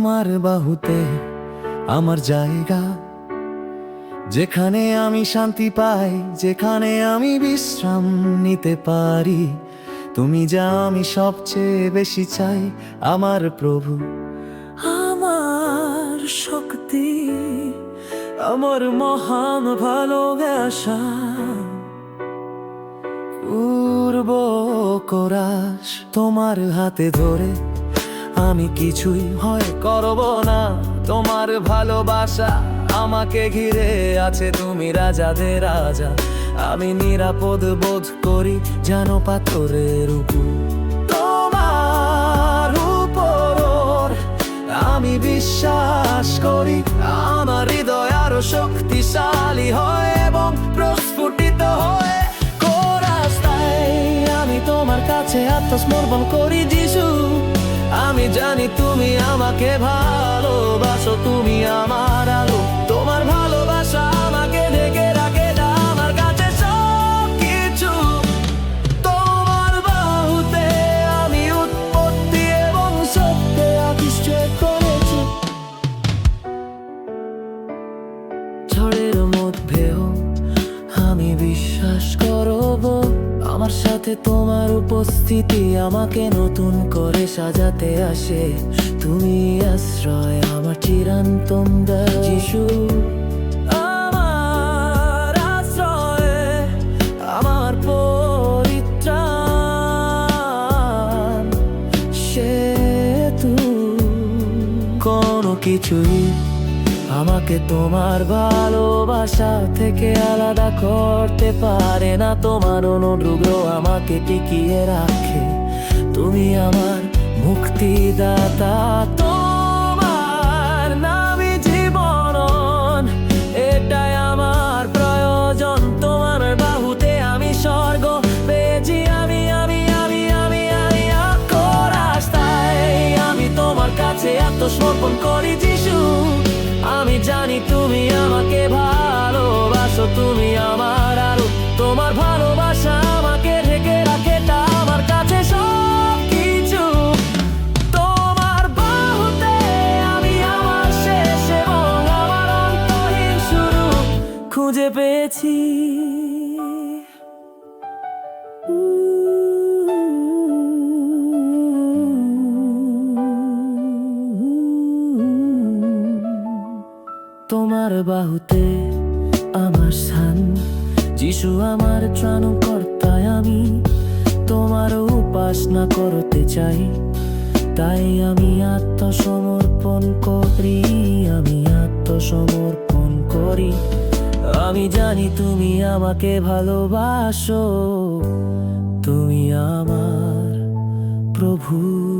তোমার বাহুতে আমার জায়গা। যেখানে আমি শান্তি পাই, যেখানে আমি বিশ্রাম নিতে পারি। তুমি যা আমি সবচেয়ে বেশি চাই, আমার প্রভু। আমার শক্তি, আমার মহান ভালোবাসা। পূর্ব কোরাস তোমার হাতে ধরে। আমি কিছুই হয় করব না। তোমার ভালোবাসা আমাকে ঘিরে আছে, তুমি রাজাদের রাজা। আমি নিরাপদ বোধ করি যেন পাথরের তোমার উপর আমি বিশ্বাস করি, আমার হৃদয় আরও শক্তিশালী হয় এবং প্রস্ফুটিত হয়। কোরাস্তায় আমি তোমার কাছে আত্মসমর্পণ করি, যিশু। আমি জানি তুমি আমাকে ভালোবাসো তুমি আমার আমার সাথে তোমার উপস্থিতি আমাকে নতুন করে সাজাতে আসে। তুমি আশ্রয়, আমার চিরান্তন যিশু। কিছুই আমাকে তোমার ভালোবাসা থেকে আলাদা করতে পারে না। তোমার অনুগ্রহ আমাকে টিকিয়ে রাখে। তুমি আমার মুক্তিদাতা পেয়েছি তোমার বাহুতে আমার স্থান, যিশু আমার ত্রাণকর্তায় আমি তোমার উপাসনা করতে চাই। তাই আমি আত্মসমর্পণ করি, আমি আত্মসমর্পণ করি। আমি জানি তুমি আমাকে ভালোবাসো। তুমি আমার প্রভু।